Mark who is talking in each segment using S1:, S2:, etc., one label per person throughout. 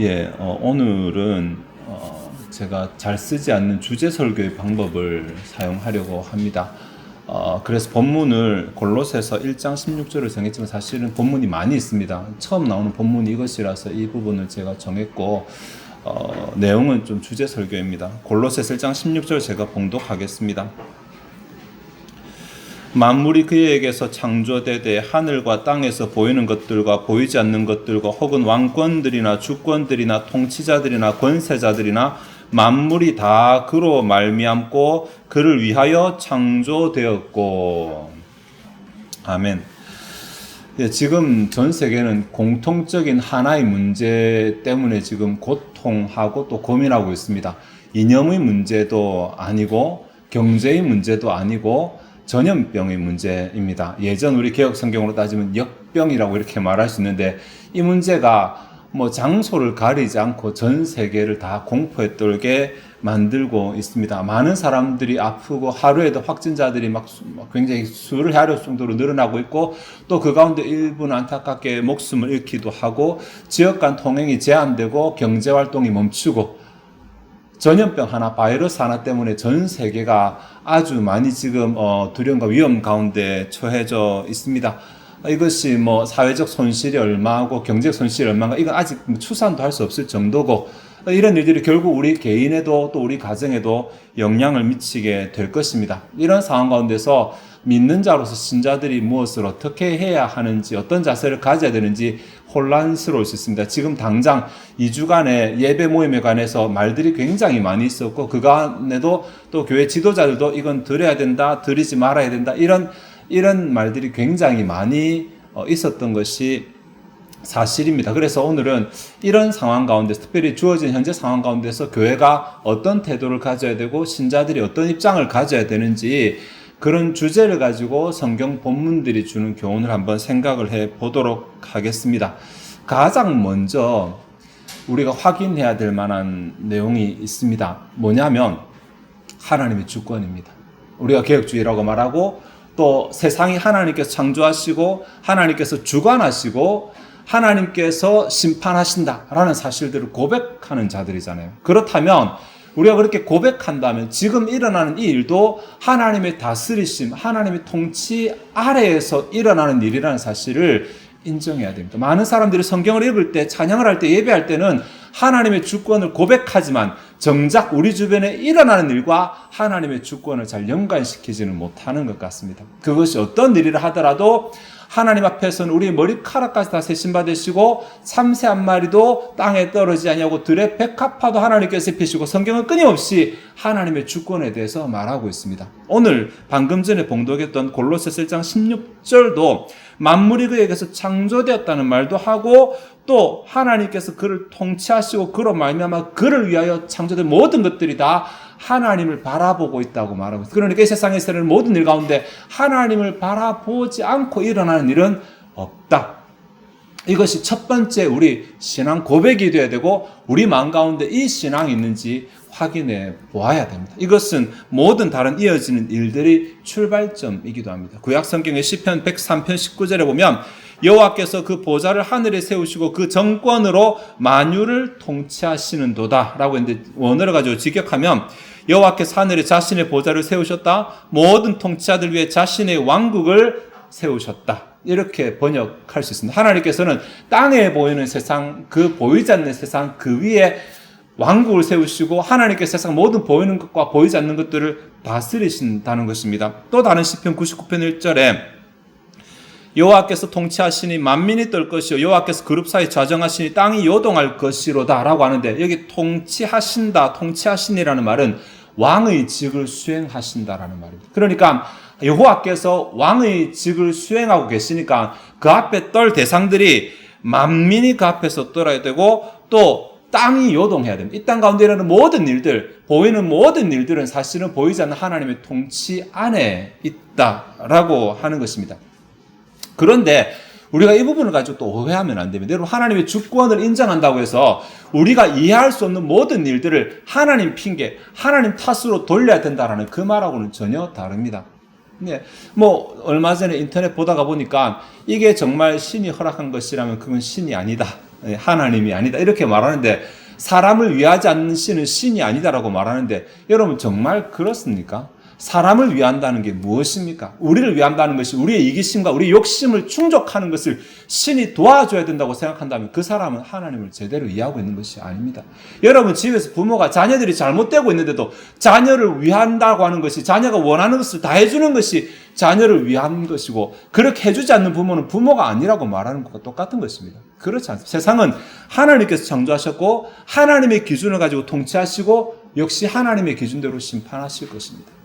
S1: 예, 어, 오늘은 어, 제가 잘 쓰지 않는 주제 설교의 방법을 사용하려고 합니다. 어, 그래서 본문을 골로새서 1장 16절을 정했지만 사실은 본문이 많이 있습니다. 처음 나오는 본문이 이것이라서 이 부분을 제가 정했고 어, 내용은 좀 주제 설교입니다. 골로새서 1장 16절 제가 봉독하겠습니다. 만물이 그에게서 창조되되 하늘과 땅에서 보이는 것들과 보이지 않는 것들과 혹은 왕권들이나 주권들이나 통치자들이나 권세자들이나 만물이 다 그로 말미암고 그를 위하여 창조되었고 아멘. 예, 지금 전 세계는 공통적인 하나의 문제 때문에 지금 고통하고 또 고민하고 있습니다. 이념의 문제도 아니고 경제의 문제도 아니고 전염병의 문제입니다. 예전 우리 개혁 성경으로 따지면 역병이라고 이렇게 말할 수 있는데 이 문제가 뭐 장소를 가리지 않고 전 세계를 다 공포에 떨게 만들고 있습니다. 많은 사람들이 아프고 하루에도 확진자들이 막 굉장히 수를 헤아릴 정도로 늘어나고 있고 또 그 가운데 일부는 안타깝게 목숨을 잃기도 하고 지역 간 통행이 제한되고 경제 활동이 멈추고 전염병 하나, 바이러스 하나 때문에 전 세계가 아주 많이 지금 어, 두려움과 위험 가운데 처해져 있습니다. 이것이 뭐 사회적 손실이 얼마고 경제 손실이 얼마인가 이건 아직 추산도 할 수 없을 정도고 이런 일들이 결국 우리 개인에도 또 우리 가정에도 영향을 미치게 될 것입니다. 이런 상황 가운데서 믿는 자로서 신자들이 무엇을 어떻게 해야 하는지 어떤 자세를 가져야 되는지 혼란스러울 수 있습니다. 지금 당장 2주간의 예배 모임에 관해서 말들이 굉장히 많이 있었고 그간에도 또 교회 지도자들도 이건 드려야 된다, 드리지 말아야 된다 이런 이런 말들이 굉장히 많이 어, 있었던 것이 사실입니다. 그래서 오늘은 이런 상황 가운데 특별히 주어진 현재 상황 가운데서 교회가 어떤 태도를 가져야 되고 신자들이 어떤 입장을 가져야 되는지 그런 주제를 가지고 성경 본문들이 주는 교훈을 한번 생각을 해 보도록 하겠습니다. 가장 먼저 우리가 확인해야 될 만한 내용이 있습니다. 뭐냐면 하나님의 주권입니다. 우리가 개혁주의라고 말하고 또 세상이 하나님께서 창조하시고 하나님께서 주관하시고 하나님께서 심판하신다라는 사실들을 고백하는 자들이잖아요. 그렇다면 우리가 그렇게 고백한다면 지금 일어나는 이 일도 하나님의 다스리심, 하나님의 통치 아래에서 일어나는 일이라는 사실을 인정해야 됩니다. 많은 사람들이 성경을 읽을 때, 찬양을 할 때, 예배할 때는 하나님의 주권을 고백하지만 정작 우리 주변에 일어나는 일과 하나님의 주권을 잘 연관시키지는 못하는 것 같습니다. 그것이 어떤 일이라 하더라도 하나님 앞에서는 우리 머리카락까지 다 세신 받으시고 참새 한 마리도 땅에 떨어지지 아니하고 들의 백합화도 하나님께서 피시고 성경은 끊임없이 하나님의 주권에 대해서 말하고 있습니다. 오늘 방금 전에 봉독했던 골로새서 1장 16절도 만물이 그에게서 창조되었다는 말도 하고 또 하나님께서 그를 통치하시고 그로 말미암아 그를 위하여 창조된 모든 것들이 다 하나님을 바라보고 있다고 말하고 있어요. 그러니까 이 세상에서 는 모든 일 가운데 하나님을 바라보지 않고 일어나는 일은 없다. 이것이 첫 번째 우리 신앙 고백이 되어야 되고 우리 마음 가운데 이 신앙이 있는지 확인해 보아야 됩니다. 이것은 모든 다른 이어지는 일들이 출발점이기도 합니다. 구약 성경의 시편 103편 19절에 보면 여호와께서 그 보좌를 하늘에 세우시고 그 정권으로 만유를 통치하시는도다라고 했는데 원어를 가지고 직역하면 여호와께서 하늘에 자신의 보좌를 세우셨다. 모든 통치자들 위해 자신의 왕국을 세우셨다. 이렇게 번역할 수 있습니다. 하나님께서는 땅에 보이는 세상, 그 보이지 않는 세상 그 위에 왕국을 세우시고 하나님께서 세상 모든 보이는 것과 보이지 않는 것들을 다스리신다는 것입니다. 또 다른 시편 99편 1절에 여호와께서 통치하시니 만민이 떨 것이요 여호와께서 그룹 사이 좌정하시니 땅이 요동할 것이로다라고 하는데 여기 통치하신다, 통치하시니라는 말은 왕의 직을 수행하신다라는 말입니다. 그러니까 여호와께서 왕의 직을 수행하고 계시니까 그 앞에 떨 대상들이 만민이 그 앞에서 떨어야 되고 또 땅이 요동해야 됩니다. 이 땅 가운데 일어나는 모든 일들, 보이는 모든 일들은 사실은 보이지 않는 하나님의 통치 안에 있다라고 하는 것입니다. 그런데 우리가 이 부분을 가지고 또 오해하면 안 됩니다. 여러분, 하나님의 주권을 인정한다고 해서 우리가 이해할 수 없는 모든 일들을 하나님 핑계, 하나님 탓으로 돌려야 된다라는 그 말하고는 전혀 다릅니다. 네, 뭐 얼마 전에 인터넷 보다가 보니까 이게 정말 신이 허락한 것이라면 그건 신이 아니다. 예, 하나님이 아니다. 이렇게 말하는데 사람을 위하지 않는 신은 신이 아니다라고 말하는데 여러분 정말 그렇습니까? 사람을 위한다는 게 무엇입니까? 우리를 위한다는 것이 우리의 이기심과 우리의 욕심을 충족하는 것을 신이 도와줘야 된다고 생각한다면 그 사람은 하나님을 제대로 이해하고 있는 것이 아닙니다. 여러분 집에서 부모가 자녀들이 잘못되고 있는데도 자녀를 위한다고 하는 것이 자녀가 원하는 것을 다 해주는 것이 자녀를 위한 것이고 그렇게 해주지 않는 부모는 부모가 아니라고 말하는 것과 똑같은 것입니다. 그렇지 않습니다. 세상은 하나님께서 창조하셨고 하나님의 기준을 가지고 통치하시고 역시 하나님의 기준대로 심판하실 것입니다.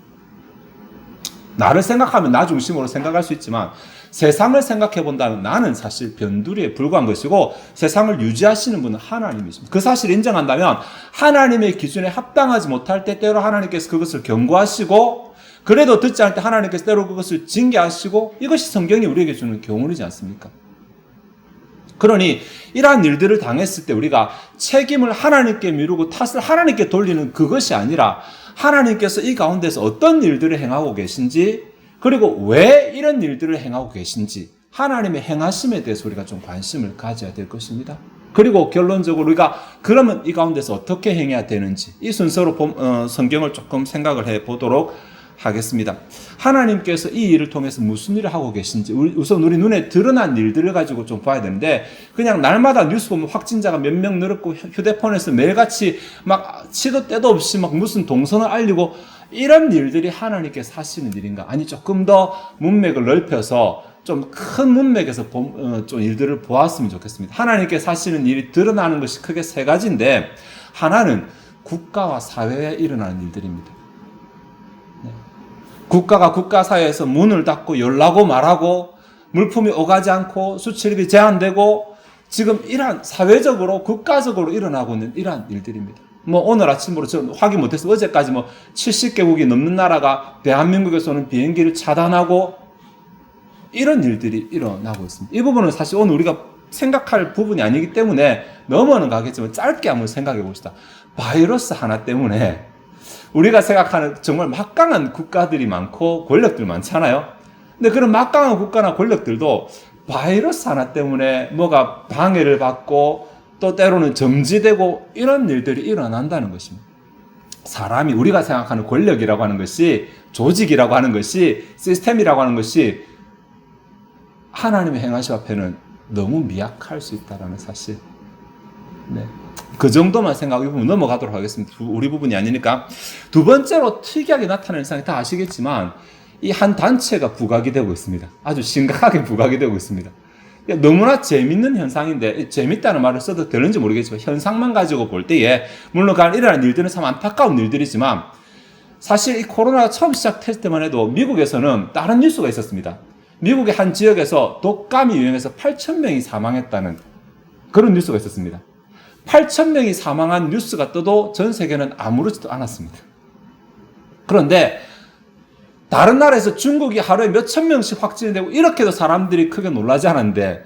S1: 나를 생각하면 나 중심으로 생각할 수 있지만 세상을 생각해 본다면 나는 사실 변두리에 불과한 것이고 세상을 유지하시는 분은 하나님이십니다. 그 사실을 인정한다면 하나님의 기준에 합당하지 못할 때 때로 하나님께서 그것을 경고하시고 그래도 듣지 않을 때 하나님께서 때로 그것을 징계하시고 이것이 성경이 우리에게 주는 교훈이지 않습니까? 그러니 이러한 일들을 당했을 때 우리가 책임을 하나님께 미루고 탓을 하나님께 돌리는 그것이 아니라 하나님께서 이 가운데서 어떤 일들을 행하고 계신지 그리고 왜 이런 일들을 행하고 계신지 하나님의 행하심에 대해서 우리가 좀 관심을 가져야 될 것입니다. 그리고 결론적으로 우리가 그러면 이 가운데서 어떻게 행해야 되는지 이 순서로 봄- 어, 성경을 조금 생각을 해 보도록 하겠습니다. 하나님께서 이 일을 통해서 무슨 일을 하고 계신지 우선 우리 눈에 드러난 일들을 가지고 좀 봐야 되는데 그냥 날마다 뉴스 보면 확진자가 몇 명 늘었고 휴- 휴대폰에서 매일같이 막 치도 때도 없이 막 무슨 동선을 알리고 이런 일들이 하나님께서 하시는 일인가? 아니 조금 더 문맥을 넓혀서 좀 큰 문맥에서 봄- 어, 좀 일들을 보았으면 좋겠습니다. 하나님께서 하시는 일이 드러나는 것이 크게 세 가지인데 하나는 국가와 사회에 일어나는 일들입니다. 국가가 국가 사회에서 문을 닫고 열라고 말하고 물품이 오가지 않고 수출입이 제한되고 지금 이러한 사회적으로 국가적으로 일어나고 있는 이러한 일들입니다. 뭐 오늘 아침으로 저 확인 못해서 어제까지 뭐 70개국이 넘는 나라가 대한민국에서 오는 비행기를 차단하고 이런 일들이 일어나고 있습니다. 이 부분은 사실 오늘 우리가 생각할 부분이 아니기 때문에 넘어는 가겠지만 짧게 한번 생각해 봅시다. 바이러스 하나 때문에 우리가 생각하는 정말 막강한 국가들이 많고 권력들 많잖아요. 근데 그런 막강한 국가나 권력들도 바이러스 하나 때문에 뭐가 방해를 받고 또 때로는 정지되고 이런 일들이 일어난다는 것입니다. 사람이 우리가 생각하는 권력이라고 하는 것이 조직이라고 하는 것이 시스템이라고 하는 것이 하나님의 행하심 앞에는 너무 미약할 수 있다라는 사실. 네. 그 정도만 생각해보면 넘어가도록 하겠습니다. 두- 우리 부분이 아니니까. 두 번째로 특이하게 나타나는 상황이 다 아시겠지만, 이 한 단체가 부각이 되고 있습니다. 아주 심각하게 부각이 되고 있습니다. 너무나 재밌는 현상인데, 재밌다는 말을 써도 되는지 모르겠지만, 현상만 가지고 볼 때에, 물론 그 안에 일어나는 일들은 참 안타까운 일들이지만, 사실 이 코로나가 처음 시작했을 때만 해도 미국에서는 다른 뉴스가 있었습니다. 미국의 한 지역에서 독감이 유행해서 8,000명이 사망했다는 그런 뉴스가 있었습니다. 8,000명이 사망한 뉴스가 떠도 전 세계는 아무렇지도 않았습니다. 그런데 다른 나라에서 중국이 하루에 몇 천 명씩 확진이 되고 이렇게도 사람들이 크게 놀라지 않았는데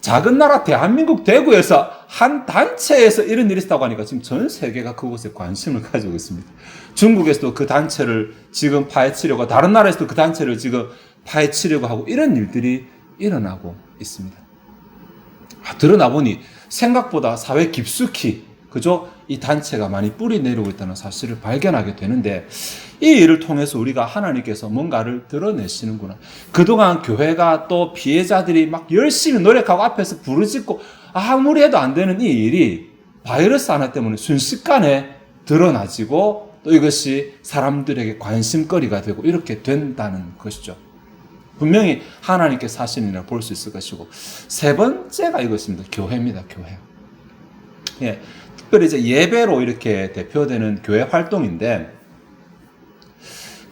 S1: 작은 나라 대한민국 대구에서 한 단체에서 이런 일이 있었다고 하니까 지금 전 세계가 그곳에 관심을 가지고 있습니다. 중국에서도 그 단체를 지금 파헤치려고 다른 나라에서도 그 단체를 지금 파헤치려고 하고 이런 일들이 일어나고 있습니다. 아, 드러나 보니 생각보다 사회 깊숙이 그죠? 이 단체가 많이 뿌리 내리고 있다는 사실을 발견하게 되는데 이 일을 통해서 우리가 하나님께서 뭔가를 드러내시는구나. 그동안 교회가 또 피해자들이 막 열심히 노력하고 앞에서 부르짖고 아무리 해도 안 되는 이 일이 바이러스 하나 때문에 순식간에 드러나지고 또 이것이 사람들에게 관심거리가 되고 이렇게 된다는 것이죠. 분명히 하나님께서 하시는 볼 수 있을 것이고 세 번째가 이것입니다. 교회입니다. 교회. 예, 특별히 이제 예배로 이렇게 대표되는 교회 활동인데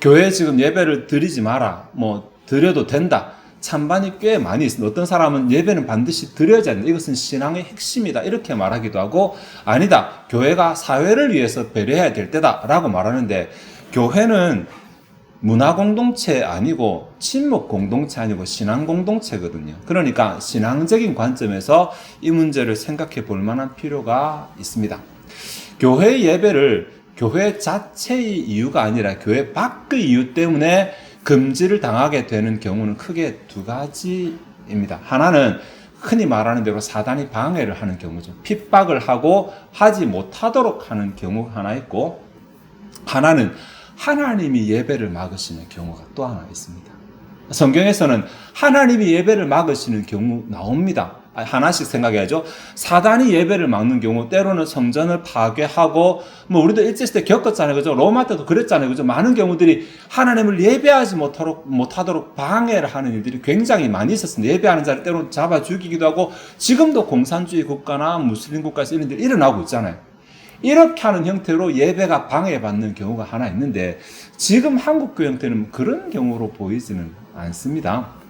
S1: 교회 지금 예배를 드리지 마라. 뭐 드려도 된다. 찬반이 꽤 많이 있습니다. 어떤 사람은 예배는 반드시 드려야 된다. 이것은 신앙의 핵심이다. 이렇게 말하기도 하고 아니다. 교회가 사회를 위해서 배려해야 될 때다 라고 말하는데 교회는 문화 공동체 아니고 친목 공동체 아니고 신앙 공동체거든요. 그러니까 신앙적인 관점에서 이 문제를 생각해 볼 만한 필요가 있습니다. 교회 예배를 교회 자체의 이유가 아니라 교회 밖의 이유 때문에 금지를 당하게 되는 경우는 크게 두 가지입니다. 하나는 흔히 말하는 대로 사단이 방해를 하는 경우죠. 핍박을 하고 하지 못하도록 하는 경우가 하나 있고 하나는 하나님이 예배를 막으시는 경우가 또 하나 있습니다. 성경에서는 하나님이 예배를 막으시는 경우 나옵니다. 아, 하나씩 생각해야죠. 사단이 예배를 막는 경우, 때로는 성전을 파괴하고, 뭐, 우리도 일제시대 겪었잖아요. 그죠? 로마 때도 그랬잖아요. 그죠? 많은 경우들이 하나님을 예배하지 못하도록, 못하도록 방해를 하는 일들이 굉장히 많이 있었습니다. 예배하는 자를 때로는 잡아 죽이기도 하고, 지금도 공산주의 국가나 무슬림 국가에서 이런 일이 일어나고 있잖아요. 이렇게 하는 형태로 예배가 방해받는 경우가 하나 있는데 지금 한국교 형태는 그런 경우로 보이지는 않습니다.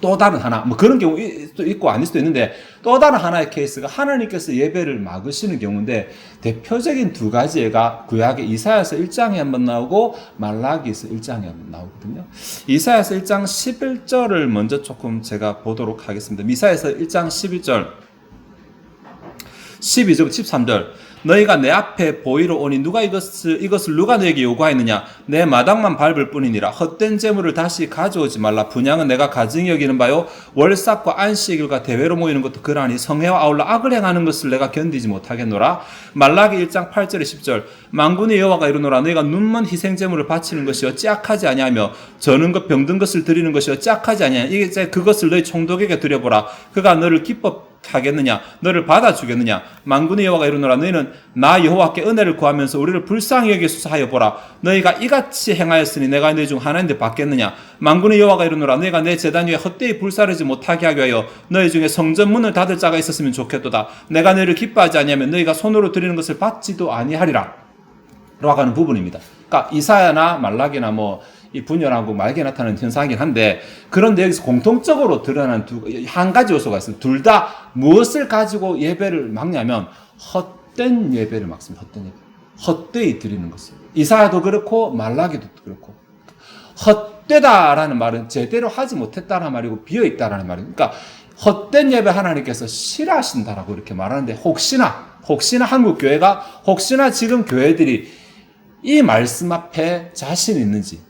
S1: 또 다른 하나, 뭐 그런 경우 도 있고 아닐 수도 있는데 또 다른 하나의 케이스가 하나님께서 예배를 막으시는 경우인데 대표적인 두 가지가 구약의 이사야서 1장에 한번 나오고 말라기서 1장에 한번 나오거든요. 이사야서 1장 11절을 먼저 조금 제가 보도록 하겠습니다. 이사야서 1장 11절 12절 13절. 너희가 내 앞에 보이러 오니 누가 이것을 이것을 누가 너에게 요구하였느냐? 내 마당만 밟을 뿐이니라. 헛된 재물을 다시 가져오지 말라. 분양은 내가 가증히 여기는 바요. 월삭과 안식일과 대회로 모이는 것도 그러하니 성회와 아울러 악을 행하는 것을 내가 견디지 못하겠노라. 말라기 1장 8절에 10절. 만군의 여호와가 이르노라. 너희가 눈먼 희생 재물을 바치는 것이 어찌 악하지 아니하며 저는 것 병든 것을 드리는 것이 어찌 악하지 아니하냐? 이게 그것을 너희 총독에게 드려보라. 그가 너를 기뻐 하겠느냐? 너를 받아 주겠느냐? 만군의 여호와가 이르노라 너희는 나 여호와께 은혜를 구하면서 우리를 불쌍히 여기소서 하여 보라. 너희가 이같이 행하였으니 내가 너희 중 하나인데 받겠느냐? 만군의 여호와가 이르노라 너희가 내 제단 위에 헛되이 불사르지 못하게 하기 위하여 너희 중에 성전 문을 닫을 자가 있었으면 좋겠도다. 내가 너희를 기뻐하지 아니하면 너희가 손으로 드리는 것을 받지도 아니하리라. 라고 하는 부분입니다. 그러니까 이사야나 말라기나 뭐 이 분열하고 말게 나타나는 현상이긴 한데 그런데 여기서 공통적으로 드러난 두, 한 가지 요소가 있습니다. 둘 다 무엇을 가지고 예배를 막냐면 헛된 예배를 막습니다. 헛된 예배. 헛되이 드리는 것을. 이사야도 그렇고 말라기도 그렇고. 헛되다라는 말은 제대로 하지 못했다는 말이고 비어 있다라는 말이에요. 그러니까 헛된 예배 하나님께서 싫어하신다라고 이렇게 말하는데 혹시나 혹시나 한국 교회가 혹시나 지금 교회들이 이 말씀 앞에 자신 있는지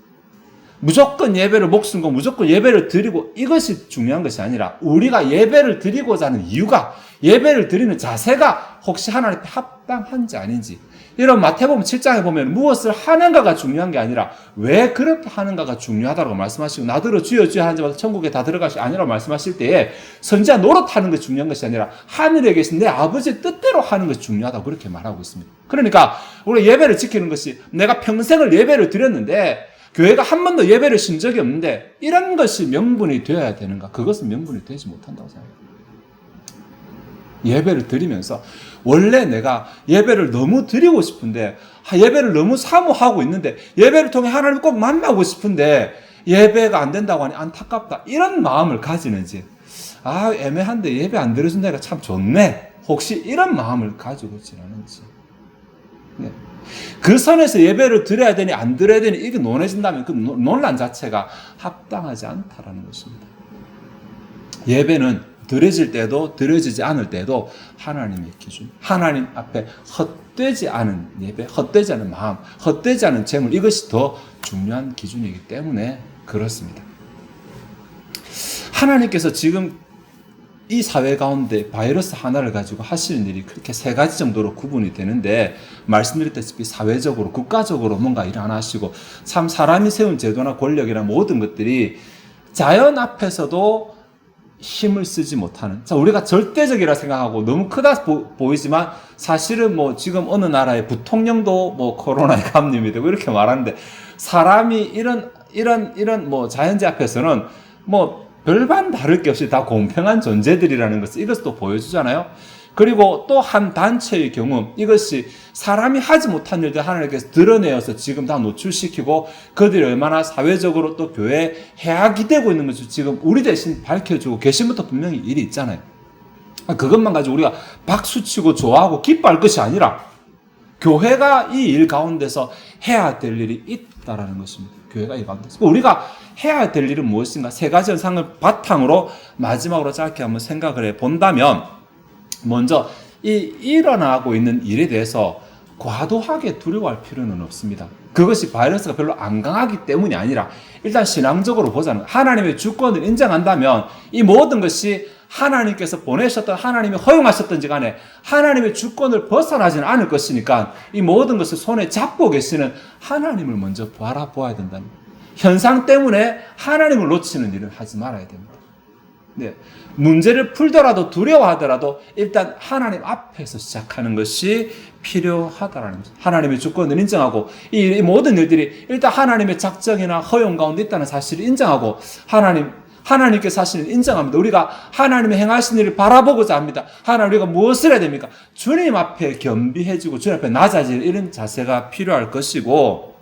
S1: 무조건 예배를 목숨 건 무조건 예배를 드리고 이것이 중요한 것이 아니라 우리가 예배를 드리고자 하는 이유가 예배를 드리는 자세가 혹시 하나님 앞에 합당한지 아닌지 이런 마태복음 7장에 보면 무엇을 하는가가 중요한 게 아니라 왜 그렇게 하는가가 중요하다고 말씀하시고 나더러 주여 주여 하는 자마다 천국에 다 들어가시 아니라고 말씀하실 때에 선지자 노릇하는 것이 중요한 것이 아니라 하늘에 계신 내 아버지의 뜻대로 하는 것이 중요하다고 그렇게 말하고 있습니다. 그러니까 우리 예배를 지키는 것이 내가 평생을 예배를 드렸는데 교회가 한 번도 예배를 신 적이 없는데 이런 것이 명분이 되어야 되는가? 그것은 명분이 되지 못한다고 생각합니다. 예배를 드리면서 원래 내가 예배를 너무 드리고 싶은데 예배를 너무 사모하고 있는데 예배를 통해 하나님을 꼭 만나고 싶은데 예배가 안 된다고 하니 안타깝다 이런 마음을 가지는지 아 애매한데 예배 안 드려준다니까 참 좋네 혹시 이런 마음을 가지고 않은지 네. 그 선에서 예배를 드려야 되니 안 드려야 되니 이게 논해진다면 그 논란 자체가 합당하지 않다라는 것입니다. 예배는 드려질 때도 드려지지 않을 때도 하나님의 기준, 하나님 앞에 헛되지 않은 예배, 헛되지 않은 마음, 헛되지 않은 재물 이것이 더 중요한 기준이기 때문에 그렇습니다. 하나님께서 지금 이 사회 가운데 바이러스 하나를 가지고 하시는 일이 그렇게 세 가지 정도로 구분이 되는데 말씀드렸다시피 사회적으로 국가적으로 뭔가 일을 하나 하시고 참 사람이 세운 제도나 권력이나 모든 것들이 자연 앞에서도 힘을 쓰지 못하는 자 우리가 절대적이라 생각하고 너무 크다 보, 이지만 사실은 뭐 지금 어느 나라의 부통령도 뭐 코로나에 감염이 되고 이렇게 말하는데 사람이 이런 이런 이런 뭐 자연재 앞에서는 뭐 별반 다를 게 없이 다 공평한 존재들이라는 것을 이것도 보여주잖아요. 그리고 또 한 단체의 경우 이것이 사람이 하지 못한 일들 하나님께서 드러내어서 지금 다 노출시키고 그들이 얼마나 사회적으로 또 교회에 해악이 되고 있는 것을 지금 우리 대신 밝혀주고 계신 것도 분명히 일이 있잖아요. 그것만 가지고 우리가 박수치고 좋아하고 기뻐할 것이 아니라 교회가 이 일 가운데서 해야 될 일이 있다라는 것입니다. 교회가 이 가운데서. 우리가 해야 될 일은 무엇인가? 세 가지 현상을 바탕으로 마지막으로 짧게 한번 생각을 해 본다면 먼저 이 일어나고 있는 일에 대해서 과도하게 두려워할 필요는 없습니다. 그것이 바이러스가 별로 안 강하기 때문이 아니라 일단 신앙적으로 보자는 하나님의 주권을 인정한다면 이 모든 것이 하나님께서 보내셨던 하나님이 허용하셨던지 간에 하나님의 주권을 벗어나지는 않을 것이니까 이 모든 것을 손에 잡고 계시는 하나님을 먼저 바라보아야 된다는. 현상 때문에 하나님을 놓치는 일을 하지 말아야 됩니다. 네. 문제를 풀더라도 두려워하더라도 일단 하나님 앞에서 시작하는 것이 필요하다라는 거죠. 하나님의 주권을 인정하고 이 모든 일들이 일단 하나님의 작정이나 허용 가운데 있다는 사실을 인정하고 하나님 하나님께서 하시는 인정합니다. 우리가 하나님의 행하신 일을 바라보고자 합니다. 하나님 우리가 무엇을 해야 됩니까? 주님 앞에 겸비해지고 주님 앞에 낮아질 이런 자세가 필요할 것이고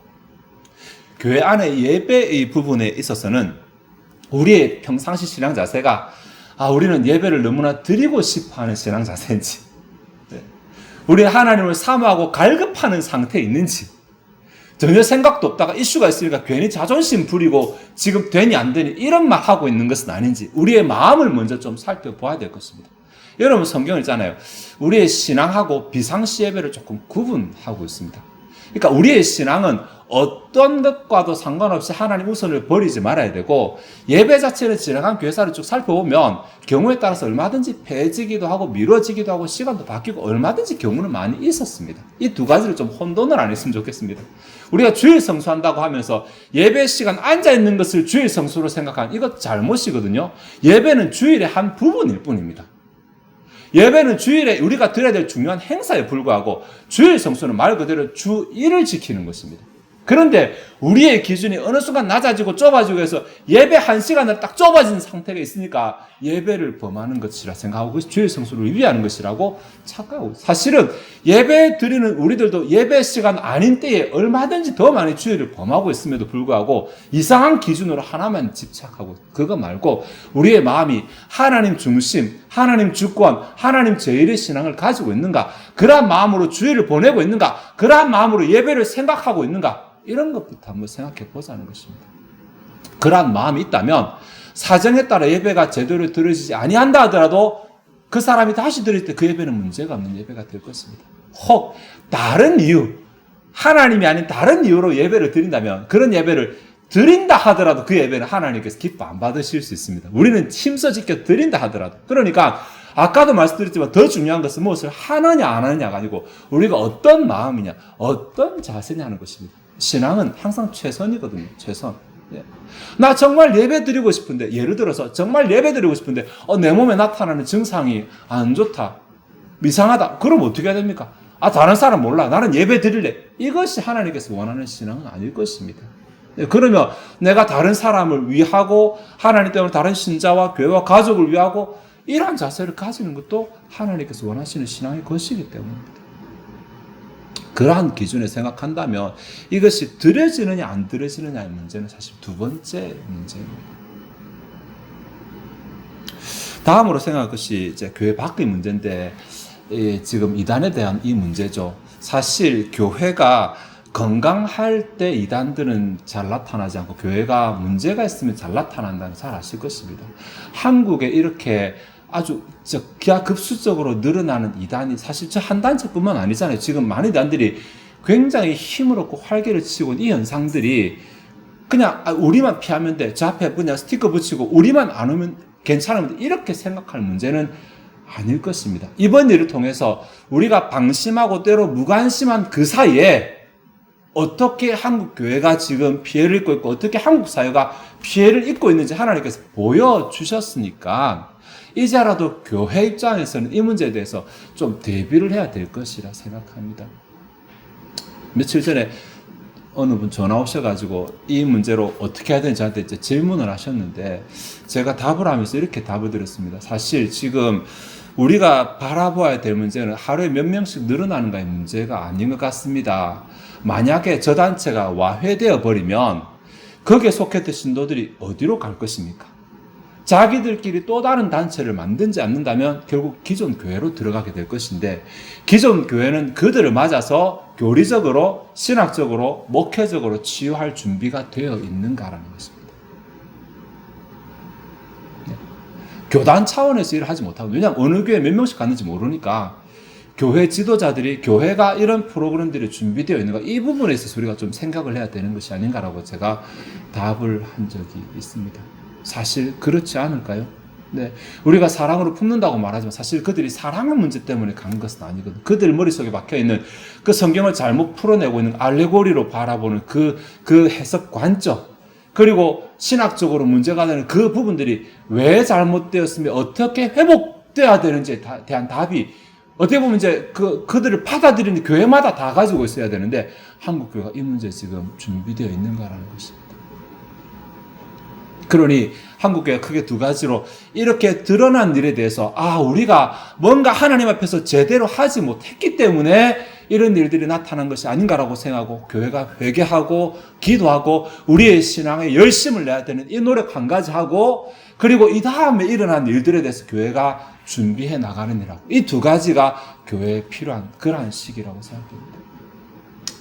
S1: 교회 안에 예배의 부분에 있어서는 우리의 평상시 신앙 자세가 아 우리는 예배를 너무나 드리고 싶어하는 신앙 자세인지 네. 우리 하나님을 사모하고 갈급하는 상태에 있는지 전혀 생각도 없다가 이슈가 있으니까 괜히 자존심 부리고 지금 되니 안 되니 이런 말 하고 있는 것은 아닌지 우리의 마음을 먼저 좀 살펴봐야 될 것입니다. 여러분 성경을 있잖아요. 우리의 신앙하고 비상시 예배를 조금 구분하고 있습니다. 그러니까 우리의 신앙은 어떤 것과도 상관없이 하나님 우선을 버리지 말아야 되고 예배 자체를 지나간 교회사를 쭉 살펴보면 경우에 따라서 얼마든지 폐지기도 하고 미뤄지기도 하고 시간도 바뀌고 얼마든지 경우는 많이 있었습니다. 이 두 가지를 좀 혼돈을 안 했으면 좋겠습니다. 우리가 주일 성수한다고 하면서 예배 시간 앉아 있는 것을 주일 성수로 생각한 이것 잘못이거든요. 예배는 주일의 한 부분일 뿐입니다. 예배는 주일에 우리가 드려야 될 중요한 행사에 불과하고 주일 성수는 말 그대로 주 1을 지키는 것입니다. 그런데 우리의 기준이 어느 순간 낮아지고 좁아지고 해서 예배 한 시간을 딱 좁아진 상태가 있으니까 예배를 범하는 것이라 생각하고 주일 성수를 위배하는 것이라고 착각하고 사실은 예배 드리는 우리들도 예배 시간 아닌 때에 얼마든지 더 많이 주일을 범하고 있음에도 불구하고 이상한 기준으로 하나만 집착하고 그거 말고 우리의 마음이 하나님 중심, 하나님 주권, 하나님 제일의 신앙을 가지고 있는가 그러한 마음으로 주일을 보내고 있는가 그러한 마음으로 예배를 생각하고 있는가 이런 것부터 한번 생각해 보자는 것입니다. 그러한 마음이 있다면 사정에 따라 예배가 제대로 들어지지 아니한다 하더라도 그 사람이 다시 들을 때 그 예배는 문제가 없는 예배가 될 것입니다. 혹 다른 이유 하나님이 아닌 다른 이유로 예배를 드린다면 그런 예배를 드린다 하더라도 그 예배는 하나님께서 기뻐 안 받으실 수 있습니다. 우리는 힘써 지켜 드린다 하더라도 그러니까 아까도 말씀드렸지만 더 중요한 것은 무엇을 하느냐 안 하느냐가 아니고 우리가 어떤 마음이냐 어떤 자세냐 하는 것입니다. 신앙은 항상 최선이거든요. 최선. 예. 나 정말 예배 드리고 싶은데, 예를 들어서 정말 예배 드리고 싶은데, 어, 내 몸에 나타나는 증상이 안 좋다. 이상하다. 그럼 어떻게 해야 됩니까? 아, 다른 사람 몰라. 나는 예배 드릴래. 이것이 하나님께서 원하는 신앙은 아닐 것입니다. 예, 그러면 내가 다른 사람을 위하고, 하나님 때문에 다른 신자와 교회와 가족을 위하고, 이러한 자세를 가지는 것도 하나님께서 원하시는 신앙의 것이기 때문입니다. 그러한 기준에 생각한다면 이것이 들여지느냐 안 들여지느냐의 문제는 사실 두 번째 문제입니다. 다음으로 생각할 것이 이제 교회 밖의 문제인데 지금 이단에 대한 이 문제죠. 사실 교회가 건강할 때 이단들은 잘 나타나지 않고 교회가 문제가 있으면 잘 나타난다는 잘 아실 것입니다. 한국에 이렇게 아주 저 기하급수적으로 늘어나는 이단이 사실 저 한 단체뿐만 아니잖아요. 지금 많은 이단들이 굉장히 힘을 얻고 활개를 치고 이 현상들이 그냥 아, 우리만 피하면 돼. 저 앞에 그냥 스티커 붙이고 우리만 안 오면 괜찮으면 돼. 이렇게 생각할 문제는 아닐 것입니다. 이번 일을 통해서 우리가 방심하고 때로 무관심한 그 사이에 어떻게 한국 교회가 지금 피해를 입고 있고 어떻게 한국 사회가 피해를 입고 있는지 하나님께서 보여주셨으니까 이제라도 교회 입장에서는 이 문제에 대해서 좀 대비를 해야 될 것이라 생각합니다. 며칠 전에 어느 분 전화 오셔가지고 이 문제로 어떻게 해야 되는지 저한테 이제 질문을 하셨는데 제가 답을 하면서 이렇게 답을 드렸습니다. 사실 지금 우리가 바라보아야 될 문제는 하루에 몇 명씩 늘어나는 가의 문제가 아닌 것 같습니다. 만약에 저 단체가 와해되어 버리면 거기에 속했던 신도들이 어디로 갈 것입니까? 자기들끼리 또 다른 단체를 만든지 않는다면 결국 기존 교회로 들어가게 될 것인데 기존 교회는 그들을 맞아서 교리적으로 신학적으로 목회적으로 치유할 준비가 되어 있는가라는 것입니다. 네. 교단 차원에서 일을 하지 못하고 왜냐하면 어느 교회 몇 명씩 갔는지 모르니까 교회 지도자들이 교회가 이런 프로그램들이 준비되어 있는가 이 부분에 있어서 우리가 좀 생각을 해야 되는 것이 아닌가라고 제가 답을 한 적이 있습니다. 사실 그렇지 않을까요? 네, 우리가 사랑으로 품는다고 말하지만 사실 그들이 사랑의 문제 때문에 간 것은 아니거든. 그들 머릿속에 박혀 있는 그 성경을 잘못 풀어내고 있는 알레고리로 바라보는 그, 그 해석 관점. 그리고 신학적으로 문제가 되는 그 부분들이 왜 잘못되었으며 어떻게 회복돼야 되는지에 다- 대한 답이 어떻게 보면 이제 그, 그들을 받아들이는 교회마다 다 가지고 있어야 되는데 한국교회가 이 문제 지금 준비되어 있는가라는 것입니다. 그러니 한국교회가 크게 두 가지로 이렇게 드러난 일에 대해서 아 우리가 뭔가 하나님 앞에서 제대로 하지 못했기 때문에 이런 일들이 나타난 것이 아닌가라고 생각하고 교회가 회개하고 기도하고 우리의 신앙에 열심을 내야 되는 이 노력 한 가지 하고 그리고 이 다음에 일어난 일들에 대해서 교회가 준비해 나가는 일하고 이 두 가지가 교회에 필요한 그러한 시기라고 생각합니다.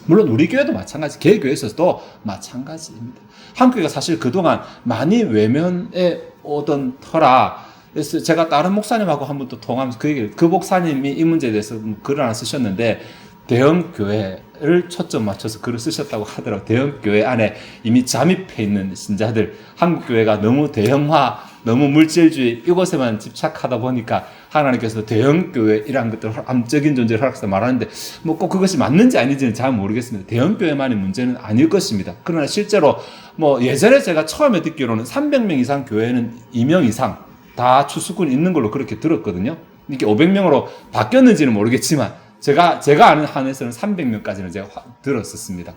S1: 물론 우리 교회도 마찬가지, 개교에서도 마찬가지입니다. 한국교회가 사실 그동안 많이 외면에 오던 터라, 그래서 제가 다른 목사님하고 한 번 또 통하면서 그 얘기를, 그 목사님이 이 문제에 대해서 뭐 글을 하나 쓰셨는데, 대형 교회를 초점 맞춰서 글을 쓰셨다고 하더라고요. 대형 교회 안에 이미 잠입해 있는 신자들, 한국 교회가 너무 대형화, 너무 물질주의 이것에만 집착하다 보니까 하나님께서 대형 교회이란 것들 암적인 존재를 허락해서 말하는데 뭐 꼭 그것이 맞는지 아닌지는 잘 모르겠습니다. 대형 교회만의 문제는 아닐 것입니다. 그러나 실제로 뭐 예전에 제가 처음에 듣기로는 300명 이상 교회는 2명 이상 다 추수꾼이 있는 걸로 그렇게 들었거든요. 이게 500명으로 바뀌었는지는 모르겠지만 제가 제가 아는 한에서는 300명까지는 제가 화- 들었었습니다.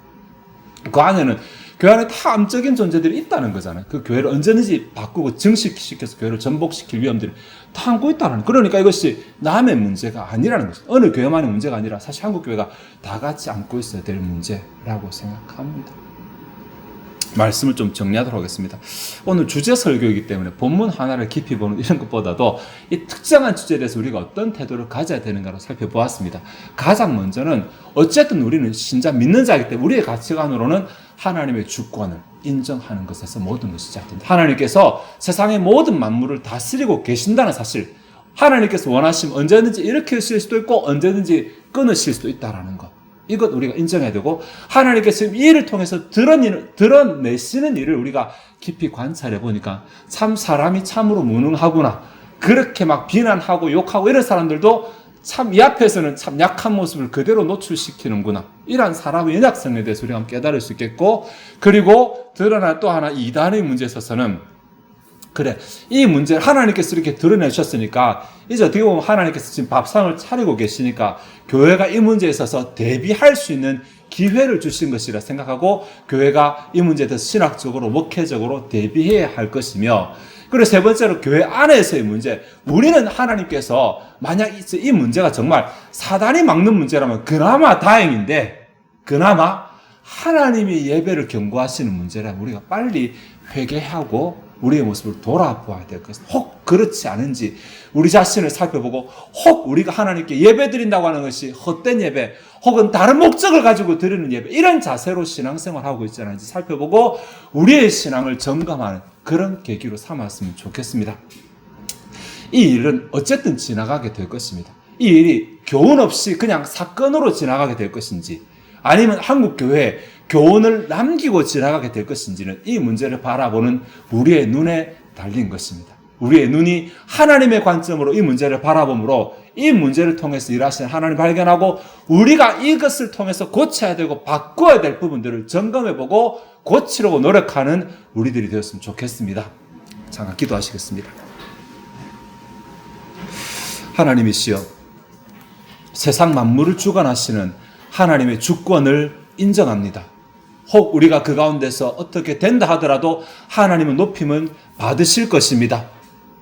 S1: 그 안에는 교회 안에 다 암적인 존재들이 있다는 거잖아요. 그 교회를 언제든지 바꾸고 증식시켜서 교회를 전복시킬 위험들이 다 안고 있다는 그러니까 이것이 남의 문제가 아니라는 거죠. 어느 교회만의 문제가 아니라 사실 한국 교회가 다 같이 안고 있어야 될 문제라고 생각합니다. 말씀을 좀 정리하도록 하겠습니다. 오늘 주제 설교이기 때문에 본문 하나를 깊이 보는 이런 것보다도 이 특정한 주제에 대해서 우리가 어떤 태도를 가져야 되는가를 살펴보았습니다. 가장 먼저는 어쨌든 우리는 신자 믿는 자이기 때문에 우리의 가치관으로는 하나님의 주권을 인정하는 것에서 모든 것이 시작됩니다. 하나님께서 세상의 모든 만물을 다스리고 계신다는 사실, 하나님께서 원하시면 언제든지 일으키실 수도 있고 언제든지 끊으실 수도 있다라는 것. 이것 우리가 인정해야 되고 하나님께서 이 일을 통해서 드러내시는 일을 우리가 깊이 관찰해 보니까 참 사람이 참으로 무능하구나. 그렇게 막 비난하고 욕하고 이런 사람들도 참 이 앞에서는 참 약한 모습을 그대로 노출시키는구나. 이러한 사람의 연약성에 대해서 우리가 깨달을 수 있겠고 그리고 드러난 또 하나 이단의 문제에 있어서는 그래. 이 문제를 하나님께서 이렇게 드러내셨으니까, 이제 어떻게 보면 하나님께서 지금 밥상을 차리고 계시니까, 교회가 이 문제에 있어서 대비할 수 있는 기회를 주신 것이라 생각하고, 교회가 이 문제에 대해서 신학적으로, 목회적으로 대비해야 할 것이며, 그리고 세 번째로 교회 안에서의 문제. 우리는 하나님께서 만약 이- 이 문제가 정말 사단이 막는 문제라면 그나마 다행인데, 그나마 하나님이 예배를 경고하시는 문제라면 우리가 빨리 회개하고 우리의 모습을 돌아보아야 될 것입니다. 혹 그렇지 않은지 우리 자신을 살펴보고 혹 우리가 하나님께 예배 드린다고 하는 것이 헛된 예배 혹은 다른 목적을 가지고 드리는 예배 이런 자세로 신앙생활 하고 있지 않은지 살펴보고 우리의 신앙을 점검하는 그런 계기로 삼았으면 좋겠습니다. 이 일은 어쨌든 지나가게 될 것입니다. 이 일이 교훈 없이 그냥 사건으로 지나가게 될 것인지 아니면 한국 교회에 교훈을 남기고 지나가게 될 것인지는 이 문제를 바라보는 우리의 눈에 달린 것입니다. 우리의 눈이 하나님의 관점으로 이 문제를 바라보므로 이 문제를 통해서 일하시는 하나님 발견하고 우리가 이것을 통해서 고쳐야 되고 바꿔야 될 부분들을 점검해보고 고치려고 노력하는 우리들이 되었으면 좋겠습니다. 잠깐 기도하시겠습니다. 하나님이시여 세상 만물을 주관하시는 하나님의 주권을 인정합니다. 혹 우리가 그 가운데서 어떻게 된다 하더라도 하나님은 높임은 받으실 것입니다.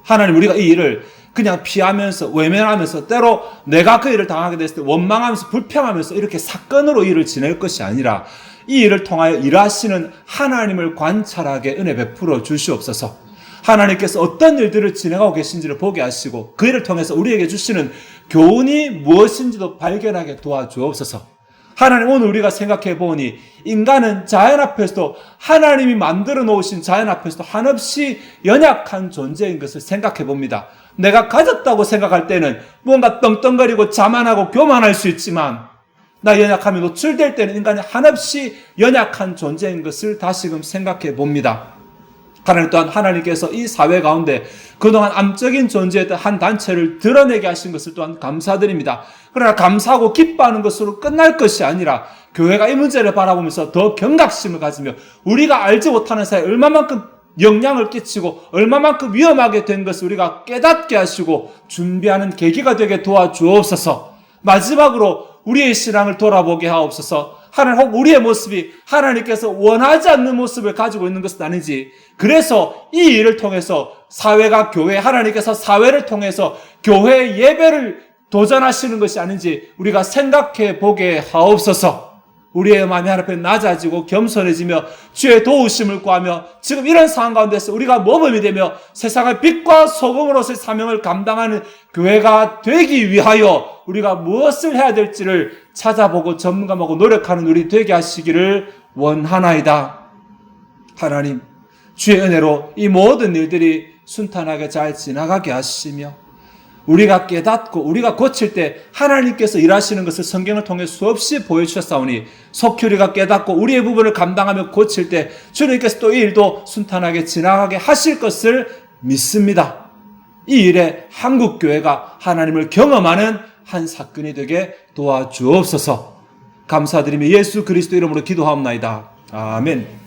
S1: 하나님 우리가 이 일을 그냥 피하면서 외면하면서 때로 내가 그 일을 당하게 됐을 때 원망하면서 불평하면서 이렇게 사건으로 일을 지낼 것이 아니라 이 일을 통하여 일하시는 하나님을 관찰하게 은혜 베풀어 주시옵소서. 하나님께서 어떤 일들을 진행하고 계신지를 보게 하시고 그 일을 통해서 우리에게 주시는 교훈이 무엇인지도 발견하게 도와주옵소서. 하나님 오늘 우리가 생각해 보니 인간은 자연 앞에서도 하나님이 만들어 놓으신 자연 앞에서도 한없이 연약한 존재인 것을 생각해 봅니다. 내가 가졌다고 생각할 때는 뭔가 떵떵거리고 자만하고 교만할 수 있지만 나 연약함이 노출될 때는 인간이 한없이 연약한 존재인 것을 다시금 생각해 봅니다. 하나님 또한 하나님께서 이 사회 가운데 그동안 암적인 존재였던 한 단체를 드러내게 하신 것을 또한 감사드립니다. 그러나 감사하고 기뻐하는 것으로 끝날 것이 아니라 교회가 이 문제를 바라보면서 더 경각심을 가지며 우리가 알지 못하는 사이에 얼마만큼 영향을 끼치고 얼마만큼 위험하게 된 것을 우리가 깨닫게 하시고 준비하는 계기가 되게 도와주옵소서. 마지막으로 우리의 신앙을 돌아보게 하옵소서. 하나님 혹 우리의 모습이 하나님께서 원하지 않는 모습을 가지고 있는 것은 아닌지 그래서 이 일을 통해서 사회가 교회 하나님께서 사회를 통해서 교회 예배를 도전하시는 것이 아닌지 우리가 생각해 보게 하옵소서. 우리의 마음이 하나님 낮아지고 겸손해지며 주의 도우심을 구하며 지금 이런 상황 가운데서 우리가 모범이 되며 세상의 빛과 소금으로서의 사명을 감당하는 교회가 되기 위하여 우리가 무엇을 해야 될지를 찾아보고 점검하고 노력하는 우리 되게 하시기를 원하나이다. 하나님, 주의 은혜로 이 모든 일들이 순탄하게 잘 지나가게 하시며 우리가 깨닫고 우리가 고칠 때 하나님께서 일하시는 것을 성경을 통해 수없이 보여주셨사오니 우리가 깨닫고 우리의 부분을 감당하며 고칠 때 주님께서 또 이 일도 순탄하게 지나가게 하실 것을 믿습니다. 이 일에 한국교회가 하나님을 경험하는 한 사건이 되게 도와주옵소서 감사드리며 예수 그리스도 이름으로 기도하옵나이다. 아멘.